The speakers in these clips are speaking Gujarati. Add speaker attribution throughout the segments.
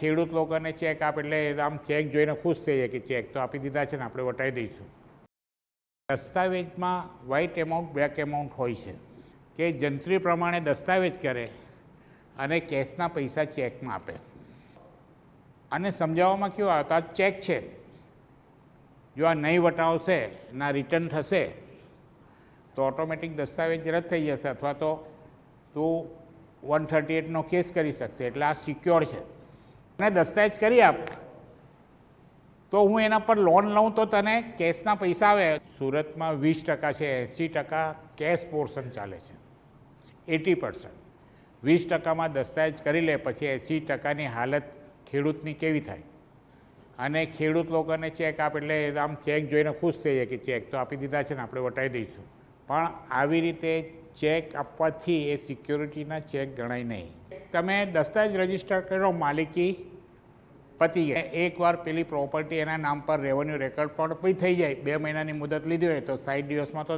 Speaker 1: ખેડૂત લોકોને ચેક આપે એટલે આમ ચેક જોઈને ખુશ થઈ જાય કે ચેક તો આપી દીધા છે ને આપણે વટાવી દઈશું. દસ્તાવેજમાં વ્હાઇટ એમાઉન્ટ બ્લેક એમાઉન્ટ હોય છે કે જંત્રી પ્રમાણે દસ્તાવેજ કરે અને કેશના પૈસા ચેકમાં આપે. અને સમજાવવામાં કેવું આવે તો આ ચેક છે. જો આ નહીં વટાવશે, ના રિટર્ન થશે, તો ઓટોમેટિક દસ્તાવેજ રદ થઈ જશે અથવા તો તું વન થર્ટી એટનો કેસ કરી શકશે. એટલે આ સિક્યોર છે. અને દસ્તાવેજ કરી આપ. તો હું એના પર લોન લઉં તો તને કેશના પૈસા આવે. સુરતમાં વીસ ટકા છે, એંસી ટકા કેશ પોર્શન ચાલે છે. એટી પર્સન્ટ વીસ ટકામાં દસ્તાવેજ કરી લે, પછી એંસી ટકાની હાલત ખેડૂતની કેવી થાય? અને ખેડૂત લોકોને ચેક આપે એટલે આમ ચેક જોઈને ખુશ થઈ જાય કે ચેક તો આપી દીધા છે ને, આપણે વટાવી દઈશું. પણ આવી રીતે ચેક આપવાથી એ સિક્યોરિટીના ચેક ગણાય નહીં. તમે દસ્તાવેજ રજિસ્ટર કરો માલિકી પતી ગયા એકવાર પેલી પ્રોપર્ટી એના નામ પર રેવન્યુ રેકોર્ડ પણ બી થઈ જાય, બે મહિનાની મુદત લીધી હોય તો સાઠ દિવસમાં તો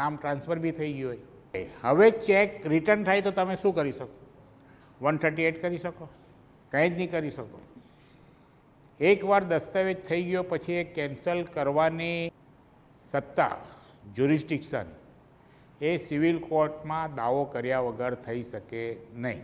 Speaker 1: નામ ટ્રાન્સફર બી થઈ ગયું હોય. હવે ચેક રિટર્ન થાય તો તમે શું કરી શકો? વન થર્ટી એટ કરી શકો? કંઈ જ નહીં કરી શકો. એકવાર દસ્તાવેજ થઈ ગયો પછી એ કેન્સલ કરવાની સત્તા જ્યુરિસ્ટિક્શન એ સિવિલ કોર્ટમાં દાવો કર્યા વગર થઈ શકે નહીં.